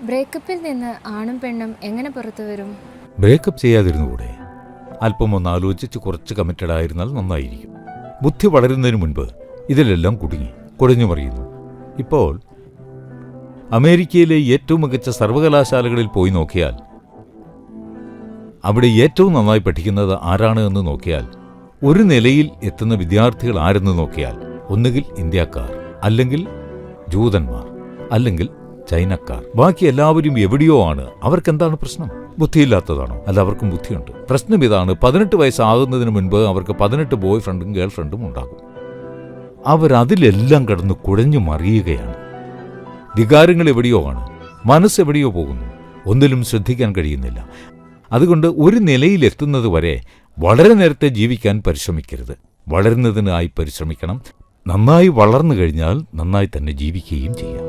ബ്രേക്കപ്പിൽ നിന്ന് ആണും പെണ്ണും എങ്ങനെ പുറത്തു വരും? ബ്രേക്കപ്പ് ചെയ്യാതിരുന്നുകൂടെ? അല്പം ഒന്ന് ആലോചിച്ച് കുറച്ച് കമ്മിറ്റഡ് ആയിരുന്നാൽ നന്നായിരിക്കും. ബുദ്ധി വളരുന്നതിന് മുൻപ് ഇതിലെല്ലാം കുടുങ്ങി കുഴഞ്ഞു മറിയുന്നു. ഇപ്പോൾ അമേരിക്കയിലെ ഏറ്റവും മികച്ച സർവകലാശാലകളിൽ പോയി നോക്കിയാൽ അവിടെ ഏറ്റവും നന്നായി പഠിക്കുന്നത് ആരാണ് എന്ന് നോക്കിയാൽ ഒരു നിലയിൽ എത്തുന്ന വിദ്യാർത്ഥികൾ ആരെന്ന് നോക്കിയാൽ ഒന്നുകിൽ ഇന്ത്യക്കാർ അല്ലെങ്കിൽ ജൂതന്മാർ അല്ലെങ്കിൽ ചൈനക്കാർ. ബാക്കി എല്ലാവരും എവിടെയോ ആണ്. അവർക്കെന്താണ് പ്രശ്നം? ബുദ്ധിയില്ലാത്തതാണോ? അല്ല അവർക്കും ബുദ്ധിയുണ്ട്. പ്രശ്നം ഇതാണ് പതിനെട്ട് വയസ്സാകുന്നതിന് മുൻപ് അവർക്ക് പതിനെട്ട് ബോയ് ഫ്രണ്ടും ഗേൾ ഫ്രണ്ടും ഉണ്ടാകും. അവരതിലെല്ലാം കടന്ന് കുഴഞ്ഞു മറിയുകയാണ്. വികാരങ്ങൾ എവിടെയോ ആണ്. മനസ്സ് എവിടെയോ പോകുന്നു. ഒന്നിലും ശ്രദ്ധിക്കാൻ കഴിയുന്നില്ല. അതുകൊണ്ട് ഒരു നിലയിലെത്തുന്നത് വരെ വളരെ നേരത്തെ ജീവിക്കാൻ പരിശ്രമിക്കരുത്. വളരുന്നതിനായി പരിശ്രമിക്കണം. നന്നായി വളർന്നു കഴിഞ്ഞാൽ നന്നായി തന്നെ ജീവിക്കുകയും ചെയ്യാം.